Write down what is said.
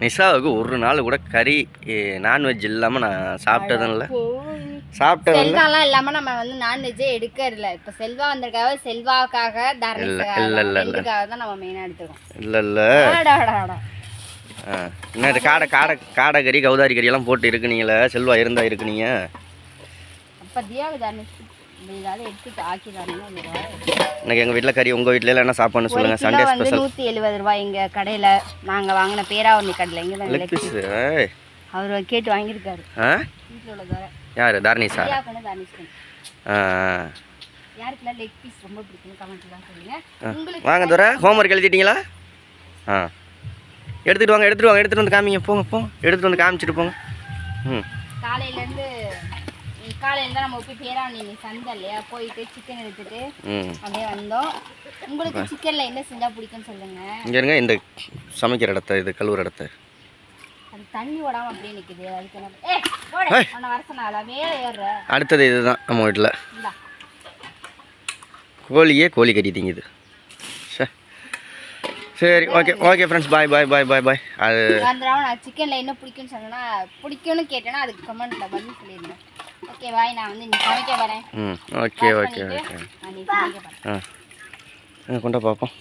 நிஷாவுக்கு ஒரு நாள் கூட கறி நான்வெஜ் இல்லாமல் நான் சாப்பிட்டதும் இல்லை சாப்பிட்டதும் இல்லை செல்வாலாம் இல்லாம நம்ம வந்து நான்வெஜ்ஜே எடுக்கறதில்ல. இப்ப செல்வா வந்திருக்காக செல்வாக்காக இல்ல, இல்ல, இல்ல, இல்ல. தான் நம்ம மெயினா எடுத்துக்கோம் இல்லை இல்லை. என்ன காடை காடை காடை கறி கௌதாரி கறி எல்லாம் போட்டு இருக்குனீங்களே? செல்வா இருந்தா இருக்குனீங்க? அப்ப தியாகு இன்னைக்கு எங்கள் வீட்டில் கறி உங்கள் வீட்டில் என்ன சாப்பாடுன்னு சொல்லுங்கள் சண்டே ஸ்பெஷல் நூத்தி எழுபது ரூபாய் இங்க கடையில நாங்க வாங்கின பேராவணி கடையில இங்க தான் லெக் பீஸ் அவர் கேட்டு வாங்கியிருக்காரு. ஆ? யார்? தர்ணிஷ்க்கு ஆ யாருக்கெல்லாம் லெக் பீஸ் ரொம்ப பிடிக்கும் கமெண்ட்லாம் சொல்லுங்க. உங்களுக்கு வாங்க தர ஹோம்ஒர்க் எழுதிட்டீங்களா? ஆ. எடுத்துகிட்டு வாங்க எடுத்துகிட்டு வாங்க எடுத்துகிட்டு வந்து காமிங்க. போங்க போங்க. எடுத்துகிட்டு வந்து காமிச்சிட்டு போங்க. ம். காலையில இருந்து காலையில தான் நம்ம போய் பேராவணி சந்தை இல்லையா? போயிட்டு சிக்கன் எடுத்துட்டு அப்படியே வந்தோம். உங்களுக்கு சிக்கன்ல என்ன செஞ்சா பிடிக்கும்னு சொல்லுங்க. இங்கே இருங்க இந்த சமைக்கிற இடத்த இது கழுவுற இடத்த. அது தண்ணி ஓடாம அப்படியே நிக்குது. அதுக்கு என்ன ஏ போடு. உன்னை வர சொன்னால மேலே ஏறுற. அடுத்தது இதுதான் நம்ம வீட்டில். கோழியே கோழி கறி திங்குது சரி okay okay friends bye bye bye bye bye அது நான் சிக்கன்ல என்ன பிடிக்கும்னு சொன்னேன்னா பிடிக்கும்னு கேட்டேன்னா அதுக்கு கமெண்ட்ல பதில் சொல்லியிருந்தேன் ஓகே பாய் நான் வந்து இன்னைக்கு சமைக்க வரேன். ம் ஓகே ஓகே ஓகே. ஆ, கொண்டா பார்ப்போம்